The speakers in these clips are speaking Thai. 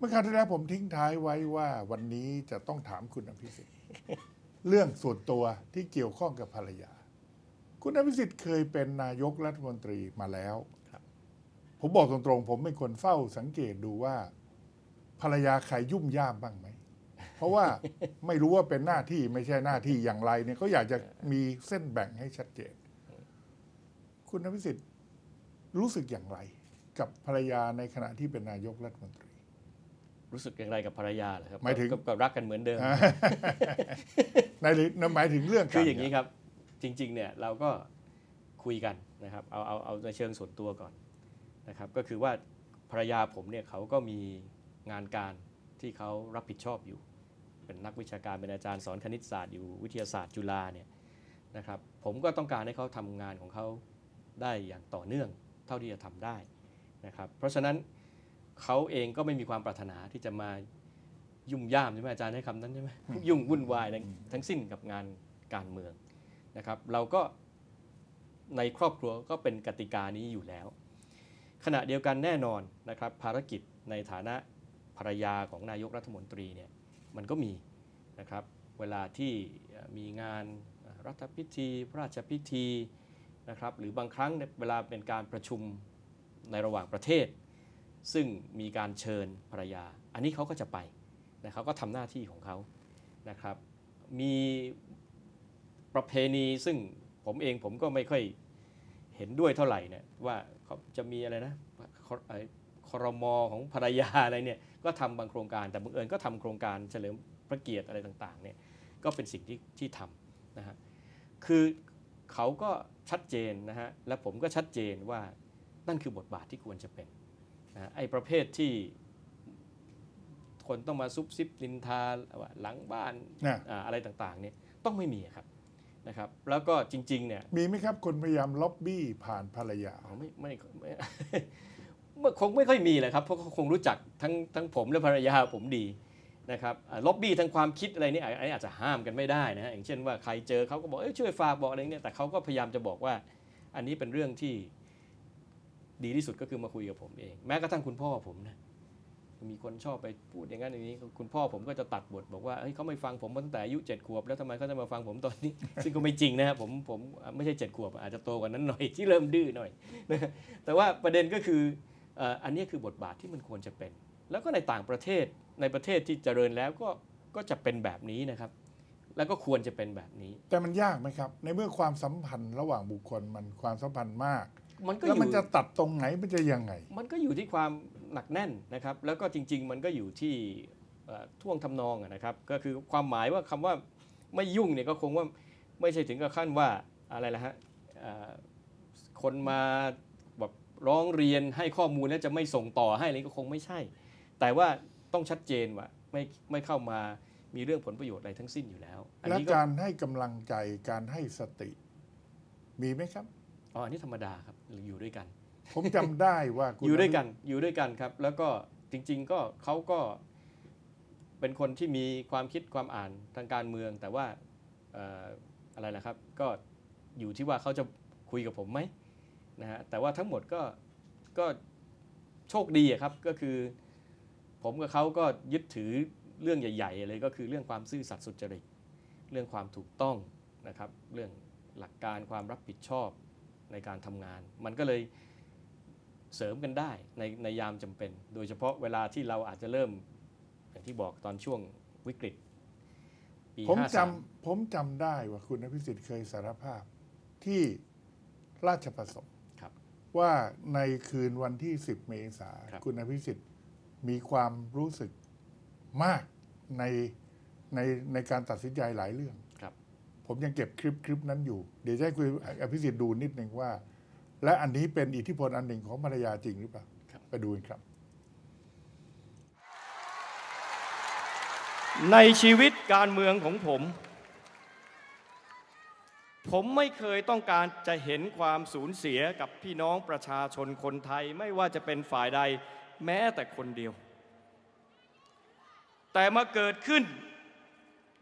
เมื่อคราวที่แล้วผมทิ้งท้ายไว้ว่าวันนี้จะต้องถามคุณอภิสิทธิ์เรื่องส่วนตัวที่เกี่ยวข้องกับภรรยา คุณอภิสิทธิ์เคยเป็นนายกรัฐมนตรีมาแล้วครับผมบอกตรงๆ ผมเป็นคนเฝ้าสังเกตดูว่า ภรรยาใครยุ่มย่ามบ้างไหม เพราะว่าไม่รู้ว่าเป็นหน้าที่ไม่ใช่หน้าที่อย่างไรเนี่ยเขาอยากจะมีเส้นแบ่งให้ชัดเจน คุณอภิสิทธิ์รู้สึกอย่างไร กับภรรยาในขณะที่เป็นนายกรัฐมนตรี รู้สึกอย่างไรกับภรรยาเหรอครับหมายถึงก็ก็รักกันเหมือนเดิมในหมายถึงเรื่องกรคืออย่างนี้ครับ จริง ๆ เนี่ยเราก็คุยกันนะครับ เอาเอาเอาในเชิงส่วนตัวก่อนนะครับ ก็คือว่าภรรยาผมเนี่ยเขาก็มีงานการที่เขารับผิดชอบอยู่ เป็นนักวิชาการเป็นอาจารย์สอนคณิตศาสตร์อยู่วิทยาศาสตร์จุฬาเนี่ยนะครับ ผมก็ต้องการให้เขาทำงานของเขาได้อย่างต่อเนื่อง เท่าที่จะทำได้นะครับ เพราะฉะนั้น เขาเองก็ไม่มีความปรารถนาที่จะมายุ่มย่ามใช่ไหมอาจารย์ใช้คำนั้นใช่ไหมยุ่งวุ่นวายทั้งทั้งสิ้นกับงานการเมืองนะครับ เราก็ในครอบครัวก็เป็นกติกานี้อยู่แล้ว ขณะเดียวกันแน่นอนนะครับภารกิจในฐานะภรรยาของนายกรัฐมนตรีเนี่ยมันก็มีนะครับเวลาที่มีงานรัฐพิธี พระราชพิธีนะครับหรือบางครั้งเนี่ยเวลาเป็นการประชุมในระหว่างประเทศ ซึ่งมีการเชิญภรรยา อันนี้เขาก็จะไปนะเขาก็ทำหน้าที่ของเขานะครับ มีประเพณีซึ่งผมเองผมก็ไม่ค่อยเห็นด้วยเท่าไหร่เนี่ยว่าเขาจะมีอะไรนะคอรมอของภรรยาอะไรเนี่ยก็ทำบางโครงการแต่บังเอิญก็ทำโครงการเฉลิมพระเกียรติอะไรต่างๆเนี่ยก็เป็นสิ่งที่ที่ทำนะฮะคือเขาก็ชัดเจนนะฮะและผมก็ชัดเจนว่านั่นคือบทบาทที่ควรจะเป็น ไอ้ประเภทที่คนต้องมาซุบซิบนินทาว่าหลังบ้านนะอ่าอะไรต่างๆเนี่ยต้องไม่มีครับนะครับ แล้วก็จริงๆเนี่ยมีไหมครับคนพยายามล็อบบี้ผ่านภรรยาอ๋อไม่ไม่ไม่ไม่คงไม่ค่อยมีแหละครับเพราะเขาคงรู้จักทั้งทั้งผมและภรรยาผมดีนะครับอ่าล็อบบี้ทางความคิดอะไรนี่อันนี้อาจจะห้ามกันไม่ได้นะฮะอย่างเช่นว่าใครเจอเขาก็บอกเอ้ยช่วยฝากบอกอะไรเนี่ยแต่เขาก็พยายามจะบอกว่า อันนี้เป็นเรื่องที่ ดีที่สุดก็คือมาคุยกับผมเอง แม้กระทั่งคุณพ่อผมนะมีคนชอบไปพูดอย่างนั้นอย่างนี้ คุณพ่อผมก็จะตัดบทบอกว่าเฮ้ยเขาไม่ฟังผมตั้งแต่อายุเจ็ดขวบ แล้วทำไมเขาจะมาฟังผมตอนนี้ ซึ่งก็ไม่จริงนะครับผมผมไม่ใช่เจ็ดขวบ อาจจะโตกว่านั้นหน่อยที่เริ่มดื้อหน่อยนะแต่ว่าประเด็นก็คืออ่ออันนี้คือบทบาทที่มันควรจะเป็น แล้วก็ในต่างประเทศในประเทศที่เจริญแล้วก็ก็จะเป็นแบบนี้นะครับ แล้วก็ควรจะเป็นแบบนี้ แต่มันยากไหมครับ ในเมื่อความสัมพันธ์ระหว่างบุคคลมันความสัมพันธ์มาก มันก็แล้วอยู่มันจะตัดตรงไหนมันจะยังไง มันก็อยู่ที่ความหนักแน่นนะครับ แล้วก็จริง ๆ มันก็อยู่ที่เอ่อท่วงทำนองอะนะครับ ก็คือความหมายว่าคำว่าไม่ยุ่งเนี่ยก็คงว่าไม่ใช่ถึงกับขั้นว่าอะไรละฮะเอ่อคนมาแบบร้องเรียนให้ข้อมูลแล้วจะไม่ส่งต่อให้อะไรก็คงไม่ใช่ แต่ว่าต้องชัดเจนว่าไม่ไม่เข้ามามีเรื่องผลประโยชน์อะไรทั้งสิ้นอยู่แล้ว อันและนี้ก็การให้กำลังใจการให้สติ มีไหมครับ อ๋ออันนี้ธรรมดาครับอยู่ด้วยกัน ผมจำได้ว่าคุณอยู่ด้วยกันอยู่ด้วยกันครับ แล้วก็จริง ๆ ก็เขาก็เป็นคนที่มีความคิดความอ่านทางการเมือง แต่ว่าเอ่ออะไรนะครับ ก็อยู่ที่ว่าเขาจะคุยกับผมไหมนะฮะแต่ว่าทั้งหมดก็ก็โชคดีอะครับก็คือ ผมกับเขาก็ยึดถือเรื่องใหญ่ๆเลยก็คือเรื่องความซื่อสัตย์สุจริต เรื่องความถูกต้องนะครับ เรื่องหลักการความรับผิดชอบ ในการทำงาน มันก็เลยเสริมกันได้ในในยามจำเป็น โดยเฉพาะเวลาที่เราอาจจะเริ่ม อย่างที่บอกตอนช่วงวิกฤตปีผมจำ53ผมจำได้ว่าคุณอภิสิทธิ์เคยสารภาพที่ราชประสงค์ครับว่าในคืนวันที่ 10 เมษาครับคุณอภิสิทธิ์มีความรู้สึกมากในในในการตัดสินใจหลายเรื่องครับ ผมยังเก็บคลิปคลิปนั้นอยู่ เดี๋ยวจะให้คุณอภิสิทธิ์ดูนิดหนึ่งว่า และอันนี้เป็นอิทธิพลอันหนึ่งของภรรยาจริงหรือเปล่าครับไปดูกันครับ ในชีวิตการเมืองของผม ผมไม่เคยต้องการจะเห็นความสูญเสียกับพี่น้องประชาชนคนไทยไม่ว่าจะเป็นฝ่ายใดแม้แต่คนเดียว แต่มาเกิดขึ้น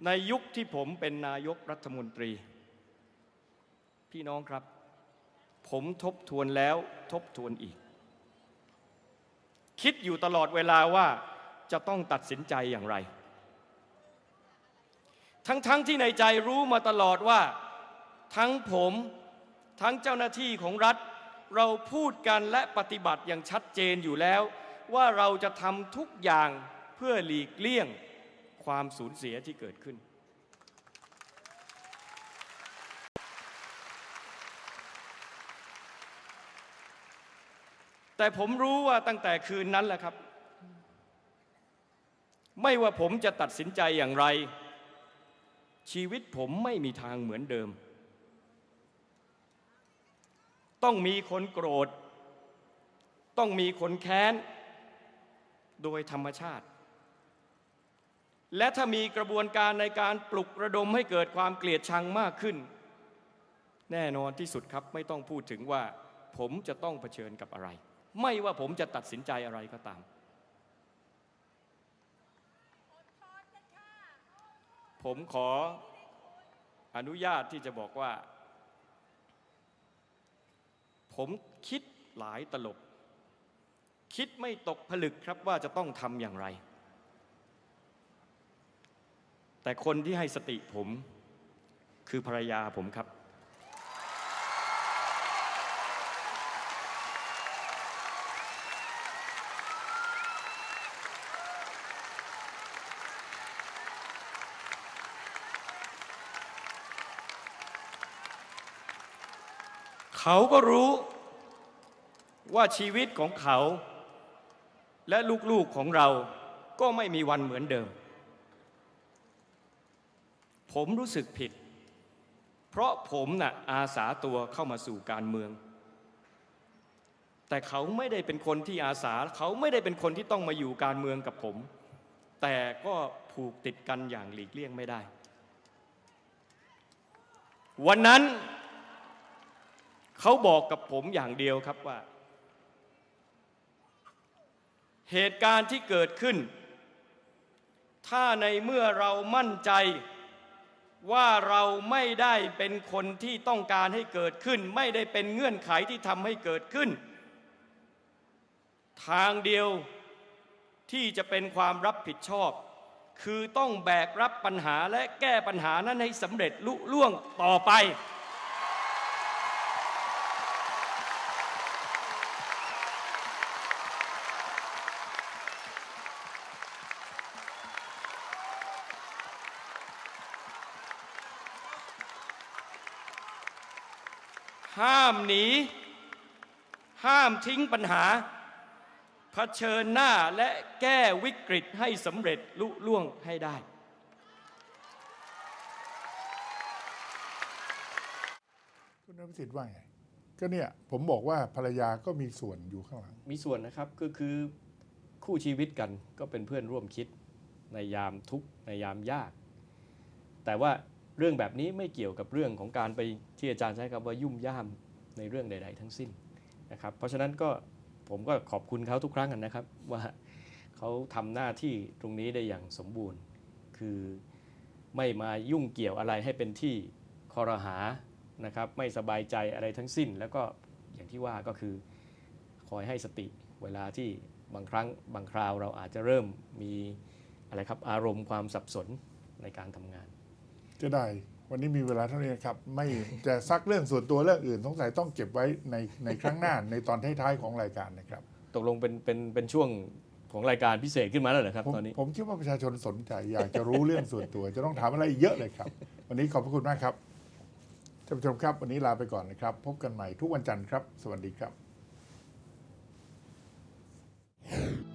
ในยุคที่ผมเป็นนายกรัฐมนตรี พี่น้องครับ ผมทบทวนแล้วทบทวนอีก คิดอยู่ตลอดเวลาว่าจะต้องตัดสินใจอย่างไร ทั้งๆทที่ในใจรู้มาตลอดว่า ทั้งผมทั้งเจ้าหน้าที่ของรัฐ เราพูดกันและปฏิบัติอย่างชัดเจนอยู่แล้ว ว่าเราจะทำทุกอย่างเพื่อหลีกเลี่ยง ความสูญเสียที่เกิดขึ้น แต่ผมรู้ว่าตั้งแต่คืนนั้นแหละครับ ไม่ว่าผมจะตัดสินใจอย่างไร ชีวิตผมไม่มีทางเหมือนเดิม ต้องมีคนโกรธ ต้องมีคนแค้น โดยธรรมชาติ และถ้ามีกระบวนการในการปลุกระดมให้เกิดความเกลียดชังมากขึ้น แน่นอนที่สุดครับไม่ต้องพูดถึงว่า ผมจะต้องเผชิญกับอะไร ไม่ว่าผมจะตัดสินใจอะไรก็ตาม ผมขออนุญาตที่จะบอกว่า ผมคิดหลายตลบ คิดไม่ตกผลึกครับว่าจะต้องทำอย่างไร แต่คนที่ให้สติผมคือภรรยาผมครับ เขาก็รู้ว่าชีวิตของเขา และลูกๆของเราก็ไม่มีวันเหมือนเดิม ผมรู้สึกผิด เพราะผมน่ะอาสาตัวเข้ามาสู่การเมือง แต่เขาไม่ได้เป็นคนที่อาสาเขาไม่ได้เป็นคนที่ต้องมาอยู่การเมืองกับผม แต่ก็ผูกติดกันอย่างหลีกเลี่ยงไม่ได้ วันนั้นเขาบอกกับผมอย่างเดียวครับว่า เหตุการณ์ที่เกิดขึ้น ถ้าในเมื่อเรามั่นใจ ว่าเราไม่ได้เป็นคนที่ต้องการให้เกิดขึ้น ไม่ได้เป็นเงื่อนไขที่ทำให้เกิดขึ้น ทางเดียวที่จะเป็นความรับผิดชอบ คือต้องแบกรับปัญหาและแก้ปัญหานั้นให้สำเร็จลุล่วงต่อไป ห้ามหนี ห้ามทิ้งปัญหาเผชิญหน้าและแก้วิกฤตให้สำเร็จลุล่วงให้ได้ คุณนพิสิทธิ์ว่าไงก็เนี่ยผมบอกว่าภรรยาก็มีส่วนอยู่ข้างหลัง มีส่วนนะครับก็คือคู่ชีวิตกันก็เป็นเพื่อนร่วมคิดในยามทุกข์ในยามยาก แต่ว่า เรื่องแบบนี้ไม่เกี่ยวกับเรื่องของการไปที่อาจารย์ใช้คำว่ายุ่มย่ามในเรื่องใด ๆ ทั้งสิ้นนะครับ เพราะฉะนั้นก็ผมก็ขอบคุณเขาทุกครั้งนะครับ ว่าเขาทำหน้าที่ตรงนี้ได้อย่างสมบูรณ์ คือไม่มายุ่งเกี่ยวอะไรให้เป็นที่คอรหานะครับไม่สบายใจอะไรทั้งสิ้น แล้วก็อย่างที่ว่าก็คือคอยให้สติเวลาที่บางครั้งบางคราวเราอาจจะเริ่มมีอะไรครับอารมณ์ความสับสนในการทำงาน จะได้วันนี้มีเวลาเท่านี้ครับ ไม่จะซักเรื่องส่วนตัวเรื่องอื่นสงสัยต้องเก็บไว้ในในครั้งหน้าในตอนท้ายๆของรายการนะครับ ตกลงเป็นเป็นเป็นช่วงของรายการพิเศษขึ้นมาแล้วเหรอครับผมตอนนี้ ผมคิดว่าประชาชนสนใจอยากจะรู้เรื่องส่วนตัว จะต้องถามอะไรอีกเยอะเลยครับ วันนี้ขอบพระคุณมากครับท่านผู้ชมครับ วันนี้ลาไปก่อนนะครับ พบกันใหม่ทุกวันจันทร์ครับ สวัสดีครับ